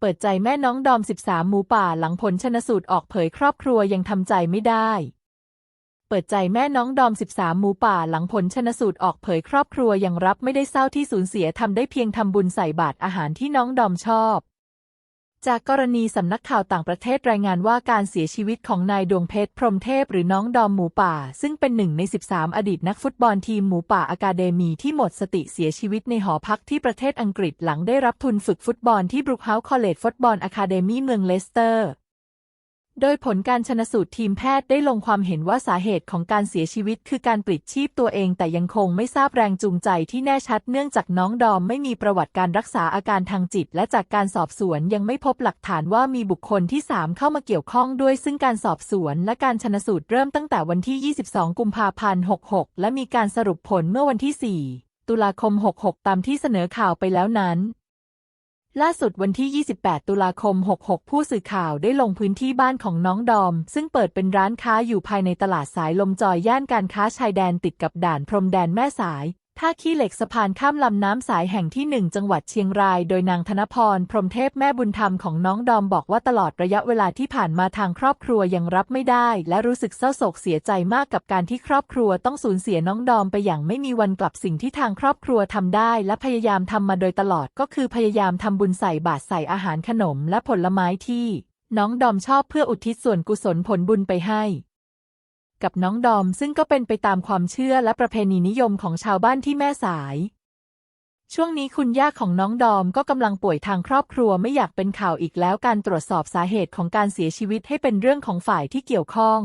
เปิดใจแม่น้องดอม 13 หมูป่าหลังผลชนสูตรออกเผยครอบครัวยังทำใจไม่ได้ เปิดใจแม่น้องดอม 13 หมูป่าหลังผลชนสูตรออกเผยครอบครัวยังรับไม่ได้เศร้าที่สูญเสียทำได้เพียงทำบุญใส่บาตรอาหารที่น้องดอมชอบ จากกรณีสำนักข่าวต่างประเทศรายงานว่าการเสียชีวิตของนายดวงเพชรพรมเทพหรือน้องดอมหมูป่า ซึ่งเป็นหนึ่งใน 13 อดีตนักฟุตบอลทีมหมูป่าอะคาเดมีที่หมดสติเสียชีวิตในหอพักที่ประเทศอังกฤษหลังได้รับทุนฝึกฟุตบอลที่บรุกเฮาส์คอลเลจฟุตบอลอะคาเดมีเมืองเลสเตอร์ โดยผลการชนสูตรทีมแพทย์ได้ลงความเห็นว่าสาเหตุของการเสียชีวิตคือการปลิดชีพตัวเองแต่ยังคงไม่ทราบแรงจูงใจที่แน่ชัดเนื่องจากน้องดอมไม่มีประวัติการรักษาอาการทางจิต และจากการสอบสวนยังไม่พบหลักฐานว่ามีบุคคลที่ 3 เข้ามาเกี่ยวข้องด้วย ซึ่งการสอบสวนและการชนสูตรเริ่มตั้งแต่วันที่ 22 กุมภาพันธ์ 66 และมีการสรุปผลเมื่อวันที่ 4 ตุลาคม 66 ตามที่เสนอข่าวไปแล้วนั้น ล่าสุดวันที่ 28 ตุลาคม 66 ผู้สื่อข่าวได้ลงพื้นที่บ้านของน้องดอม ซึ่งเปิดเป็นร้านค้าอยู่ภายในตลาดสายลมจอยย่านการค้าชายแดนติดกับด่านพรมแดนแม่สาย ท่าขี้เหล็กสะพานข้ามลำน้ำสายแห่งที่1จังหวัดเชียงราย โดยนางธนพร พรมเทพแม่บุญธรรมของน้องดอมบอกว่าตลอดระยะเวลาที่ผ่านมาทางครอบครัวยังรับไม่ได้ และรู้สึกเศร้าโศกเสียใจมากกับการที่ครอบครัวต้องสูญเสียน้องดอมไปอย่างไม่มีวันกลับสิ่งที่ทางครอบครัวทำได้ และพยายามทำมาโดยตลอดก็คือพยายามทำบุญใส่บาตรใส่อาหารขนม และผลไม้ที่ น้องดอมชอบเพื่ออุทิศส่วนกุศลผลบุญไปให้ กับน้องดอมซึ่งก็เป็นไปตามความเชื่อและประเพณีนิยมของชาวบ้านที่แม่สาย ช่วงนี้คุณย่าของน้องดอมก็กำลังป่วยทางครอบครัวไม่อยากเป็นข่าวอีกแล้วการตรวจสอบสาเหตุของการเสียชีวิตให้เป็นเรื่องของฝ่ายที่เกี่ยวข้อง